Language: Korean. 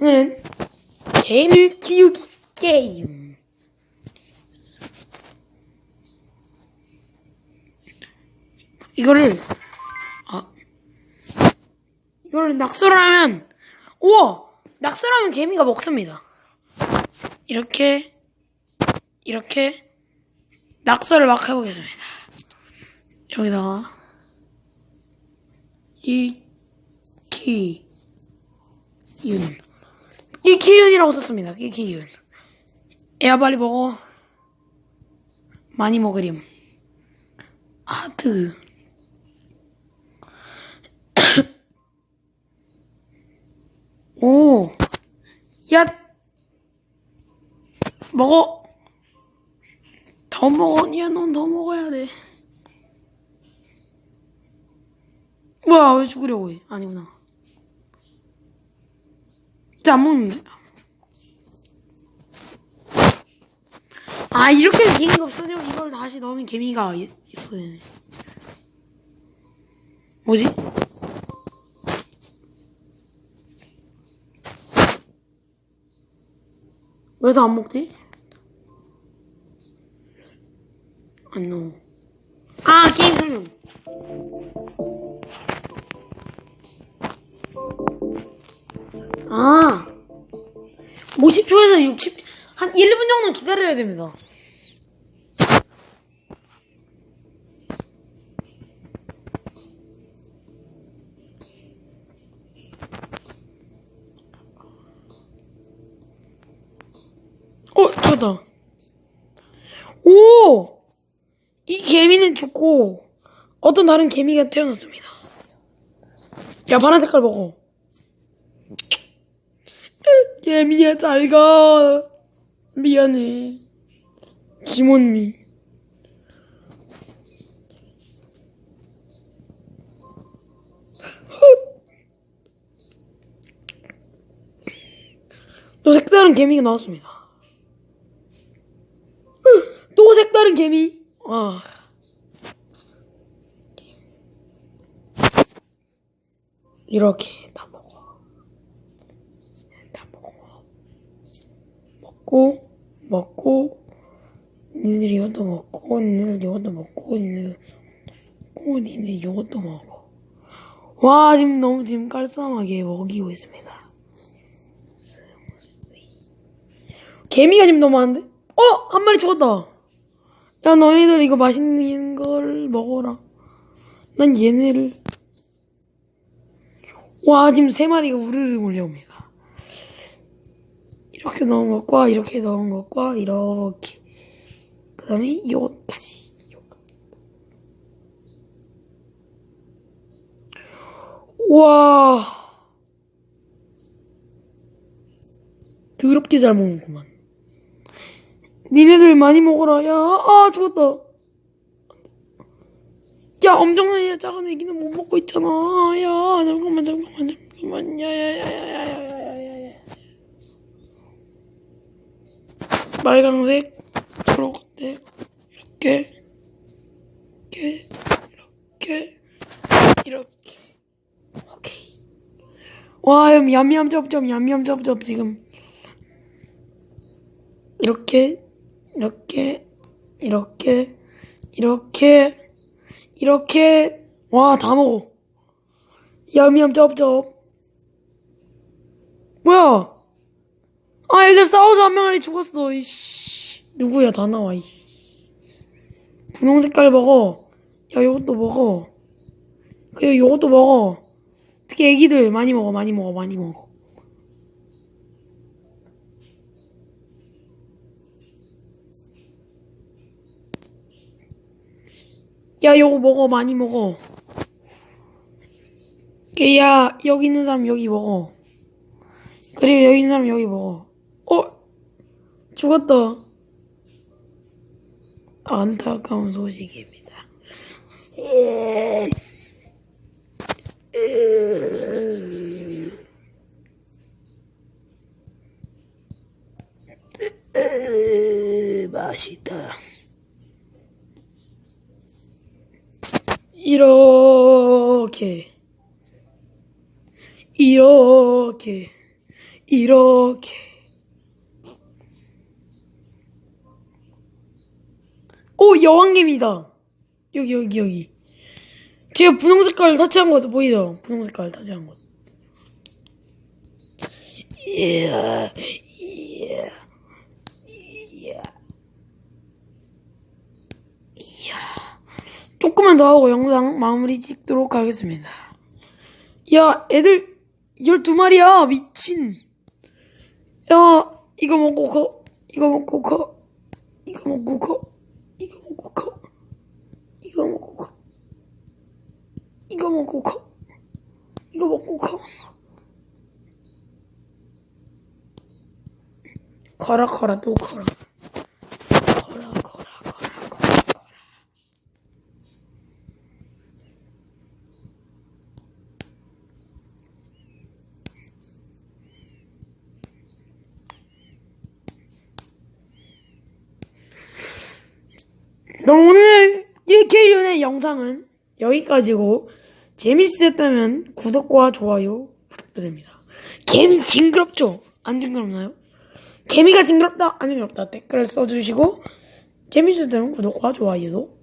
오늘은 개미 키우기 게임. 이거를 아 이거를 낙서를 하면 우와 낙서를 하면 개미가 먹습니다. 이렇게 이렇게 낙서를 막 해보겠습니다. 여기다가 이 키 윤. 이키윤이라고 썼습니다. 이키윤. 애야 빨리 먹어. 많이 먹으렴. 하트. 오. 야. 먹어. 더 먹어. 야, 넌 더 먹어야 돼. 뭐야, 왜 죽으려고 해? 아니구나. 진짜 안 먹는데. 아, 이렇게 개미가 없어지면 이걸 다시 넣으면 개미가 이- 있어야 되네. 뭐지? 왜더안 먹지? 아. 50초에서 60, 한 1분 정도 기다려야 됩니다. 어, 죽었다. 오! 이 개미는 죽고, 어떤 다른 개미가 태어났습니다. 야, 파란 색깔 먹어. 개미야, 잘 가. 미안해. 김원미. 또 색다른 개미가 나왔습니다. 또 색다른 개미. 아. 이렇게. 다 먹어. 먹고, 먹고, 니들 이것도 먹고, 니들 이것도 먹고, 니들 먹고, 니들 이것도 먹어. 와, 지금 너무 지금 깔쌈하게 먹이고 있습니다. 개미가 지금 너무 많은데? 어! 한 마리 죽었다! 야, 너희들 이거 맛있는 걸 먹어라. 난 얘네를. 와, 지금 세 마리가 우르르 몰려옵니다. 이렇게 넣은 것과 이렇게 넣은 것과 이렇게. 그 다음에 요까지. 와. 더럽게 잘 먹는구만. 니네들 많이 먹어라. 야아 죽었다. 야 엄청난 애 작은 애기는 못 먹고 있잖아. 야 잠깐만 잠깐만 잠깐만. 야야야야야. 빨강색, 초록색, 이렇게, 이렇게, 이렇게, 이렇게. 오케이. 와, 얌얌 쩝쩝, 얌얌 쩝쩝, 지금. 이렇게, 이렇게, 이렇게, 이렇게, 이렇게, 와, 다 먹어. 얌얌 쩝쩝. 뭐야? 아, 싸워서 한 명이 죽었어, 이씨. 누구야, 다 나와, 이씨. 분홍 색깔 먹어. 야, 요것도 먹어. 그리고 요것도 먹어. 특히 애기들 많이 먹어, 많이 먹어, 많이 먹어. 야, 요거 먹어, 많이 먹어. 야, 여기 있는 사람 여기 먹어. 그리고 여기 있는 사람 여기 먹어. 어? 죽었다. 안타까운 소식입니다. 맛있다. 이렇게 이렇게 이렇게 오 여왕개미다. 여기 여기 여기. 제가 분홍 색깔 터치한 거 보이죠? 분홍 색깔 터치한 이야 조금만 더 하고 영상 마무리 찍도록 하겠습니다. 야 애들 12마리야 미친. 야 이거 먹고 커 이거 먹고 커 이거 먹고 커 이거 먹고 커 이거 먹고 커 이거 먹고 커 이거 먹고 커 커라 커라 또 커라. 커라 커라 커라 커라 커라. 그럼 오늘 1K윤의 영상은 여기까지고 재밌으셨다면 구독과 좋아요 부탁드립니다. 개미 징그럽죠? 안 징그럽나요? 개미가 징그럽다 안 징그럽다 댓글을 써주시고 재밌으셨다면 구독과 좋아요도